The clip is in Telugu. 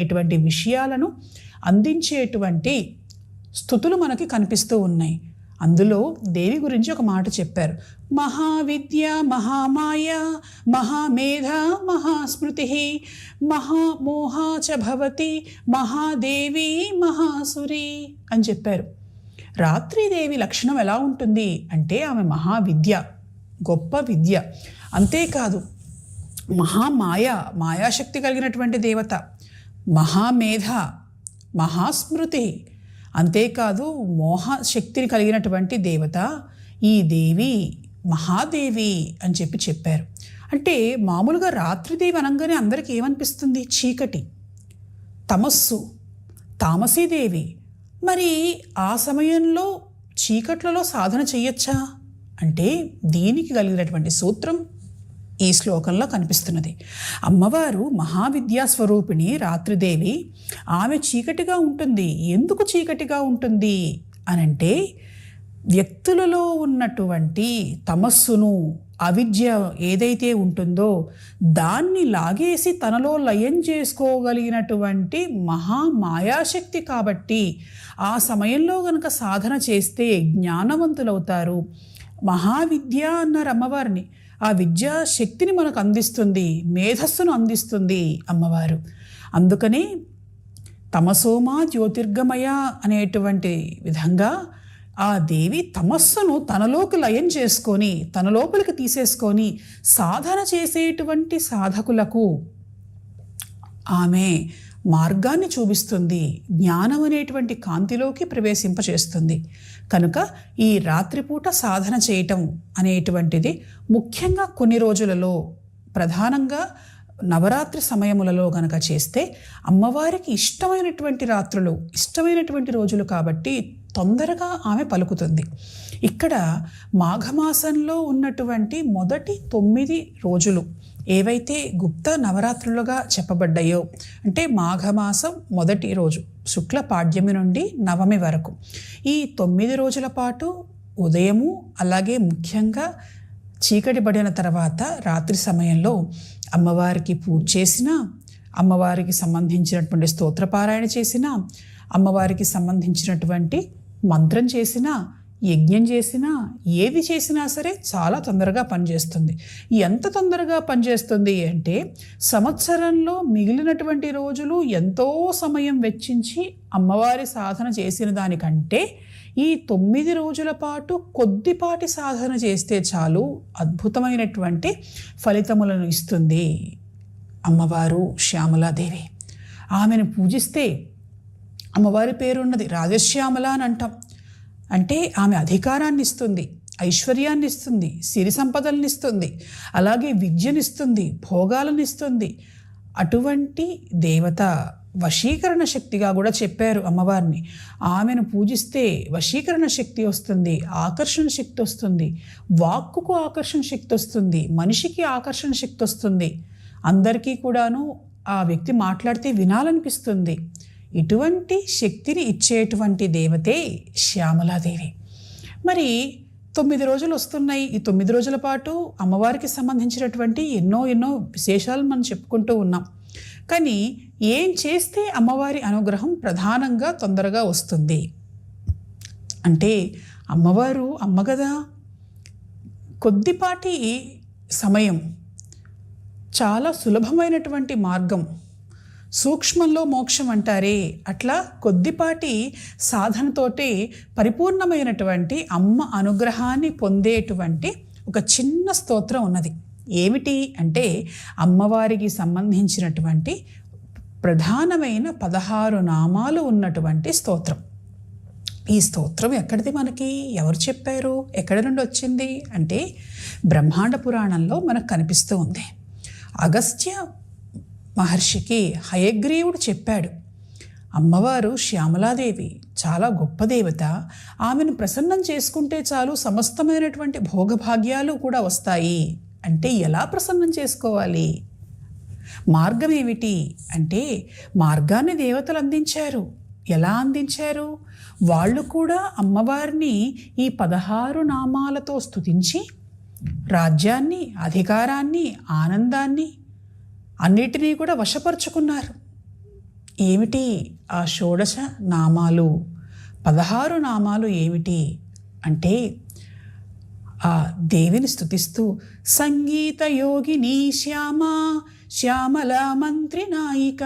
ఇటువంటి విషయాలను అందించేటువంటి స్థుతులు మనకి కనిపిస్తూ ఉన్నాయి. అందులో దేవి గురించి ఒక మాట చెప్పారు. మహావిద్య మహామాయ మహామేధ మహాస్మృతి మహామోహ చ భవతి మహాదేవి మహాసురి అని చెప్పారు. రాత్రిదేవి లక్షణం ఎలా ఉంటుంది అంటే ఆమె మహావిద్య గొప్ప విద్య. అంతేకాదు మహామాయ మాయాశక్తి కలిగినటువంటి దేవత. మహామేధ మహాస్మృతి. అంతేకాదు మోహ శక్తిని కలిగినటువంటి దేవత ఈ దేవి మహాదేవి అని చెప్పి చెప్పారు. అంటే మామూలుగా రాత్రిదేవి అనగానే అందరికీ ఏమనిపిస్తుంది? చీకటి. తమస్సు. తామసీదేవి. మరి ఆ సమయంలో చీకట్లలో సాధన చేయొచ్చా అంటే దీనికి కలిగినటువంటి సూత్రం ఈ శ్లోకంలో కనిపిస్తున్నది. అమ్మవారు మహావిద్యా స్వరూపిణి రాత్రిదేవి ఆమె చీకటిగా ఉంటుంది. ఎందుకు చీకటిగా ఉంటుంది? అనంటే వ్యక్తులలో ఉన్నటువంటి తమస్సును అవిద్య ఏదైతే ఉంటుందో దాన్ని లాగేసి తనలో లయం చేసుకోగలిగినటువంటి మహా మాయాశక్తి కాబట్టి ఆ సమయంలో గనక సాధన చేస్తే జ్ఞానవంతులవుతారు. మహావిద్య అన్నారు అమ్మవారిని. ఆ విద్యా శక్తిని మనకు అందిస్తుంది మేధస్సును అందిస్తుంది అమ్మవారు. అందుకనే తమసోమా జ్యోతిర్గమయ అనేటువంటి విధంగా ఆ దేవి తమస్సును తనలోకి లయం చేసుకొని తన లోపలికి తీసేసుకొని సాధన చేసేటువంటి సాధకులకు ఆమె మార్గాన్ని చూపిస్తుంది. జ్ఞానం అనేటువంటి కాంతిలోకి ప్రవేశింపచేస్తుంది. కనుక ఈ రాత్రిపూట సాధన చేయటం అనేటువంటిది ముఖ్యంగా కొన్ని రోజులలో ప్రధానంగా నవరాత్రి సమయములలో గనక చేస్తే అమ్మవారికి ఇష్టమైనటువంటి రాత్రులు ఇష్టమైనటువంటి రోజులు కాబట్టి తొందరగా ఆమె పలుకుతుంది. ఇక్కడ మాఘమాసంలో ఉన్నటువంటి మొదటి తొమ్మిది రోజులు ఏవైతే గుప్త నవరాత్రులుగా చెప్పబడ్డాయో అంటే మాఘమాసం మొదటి రోజు శుక్ల పాడ్యమి నుండి నవమి వరకు. ఈ తొమ్మిది రోజుల పాటు ఉదయము అలాగే ముఖ్యంగా చీకటి పడిన తర్వాత రాత్రి సమయంలో అమ్మవారికి పూజ చేసిన అమ్మవారికి సంబంధించినటువంటి స్తోత్రపారాయణ చేసిన అమ్మవారికి సంబంధించినటువంటి మంత్రం చేసినా యజ్ఞం చేసినా ఏది చేసినా సరే చాలా తొందరగా పనిచేస్తుంది. ఎంత తొందరగా పనిచేస్తుంది అంటే సంవత్సరంలో మిగిలినటువంటి రోజులు ఎంతో సమయం వెచ్చించి అమ్మవారి సాధన చేసిన దానికంటే ఈ తొమ్మిది రోజుల పాటు కొద్దిపాటి సాధన చేస్తే చాలు అద్భుతమైనటువంటి ఫలితములను ఇస్తుంది అమ్మవారు శ్యామలాదేవి. ఆమెను పూజిస్తే అమ్మవారి పేరున్నది రాజశ్యామల అని అంటాం. అంటే ఆమె అధికారాన్ని ఇస్తుంది ఐశ్వర్యాన్ని ఇస్తుంది సిరి సంపదలను ఇస్తుంది అలాగే విద్యనిస్తుంది భోగాలను ఇస్తుంది అటువంటి దేవత వశీకరణ శక్తిగా కూడా చెప్పారు అమ్మవారిని. ఆమెను పూజిస్తే వశీకరణ శక్తి వస్తుంది ఆకర్షణ శక్తి వస్తుంది వాక్కుకు ఆకర్షణ శక్తి వస్తుంది మనిషికి ఆకర్షణ శక్తి వస్తుంది. అందరికీ కూడాను ఆ వ్యక్తి మాట్లాడితే వినాలనిపిస్తుంది. ఇటువంటి శక్తిని ఇచ్చేటువంటి దేవతే శ్యామలాదేవి. మరి తొమ్మిది రోజులు వస్తున్నాయి. ఈ తొమ్మిది రోజుల పాటు అమ్మవారికి సంబంధించినటువంటి ఎన్నో ఎన్నో విశేషాలు మనం చెప్పుకుంటూ ఉన్నాం. కానీ ఏం చేస్తే అమ్మవారి అనుగ్రహం ప్రధానంగా తొందరగా వస్తుంది? అంటే అమ్మవారు అమ్మ కదా కొద్దిపాటి సమయం చాలా సులభమైనటువంటి మార్గం సూక్ష్మంలో మోక్షం అంటారే. అట్లా కొద్దిపాటి సాధనతోటి పరిపూర్ణమైనటువంటి అమ్మ అనుగ్రహాన్ని పొందేటువంటి ఒక చిన్న స్తోత్రం ఉన్నది. ఏమిటి అంటే అమ్మవారికి సంబంధించినటువంటి ప్రధానమైన పదహారు నామాలు ఉన్నటువంటి స్తోత్రం. ఈ స్తోత్రం ఎక్కడిది మనకి? ఎవరు చెప్పారు? ఎక్కడి నుండి వచ్చింది? అంటే బ్రహ్మాండ పురాణంలో మనకు కనిపిస్తూ ఉంది. అగస్త్య మహర్షికి హయగ్రీవుడు చెప్పాడు అమ్మవారు శ్యామలాదేవి చాలా గొప్ప దేవత. ఆమెను ప్రసన్నం చేసుకుంటే చాలు సమస్తమైనటువంటి భోగభాగ్యాలు కూడా వస్తాయి. అంటే ఎలా ప్రసన్నం చేసుకోవాలి? మార్గం ఏమిటి అంటే మార్గాన్ని దేవతలు అందించారు. ఎలా అందించారు? వాళ్ళు కూడా అమ్మవారిని ఈ పదహారు నామాలతో స్తుతించి రాజ్యాన్ని అధికారాన్ని ఆనందాన్ని అన్నిటినీ కూడా వశపరుచుకున్నారు. ఏమిటి ఆ షోడశ నామాలు? పదహారు నామాలు ఏమిటి? అంటే ఆ దేవిని స్థుతిస్తూ సంగీత యోగిని శ్యామ శ్యామల మంత్రి నాయిక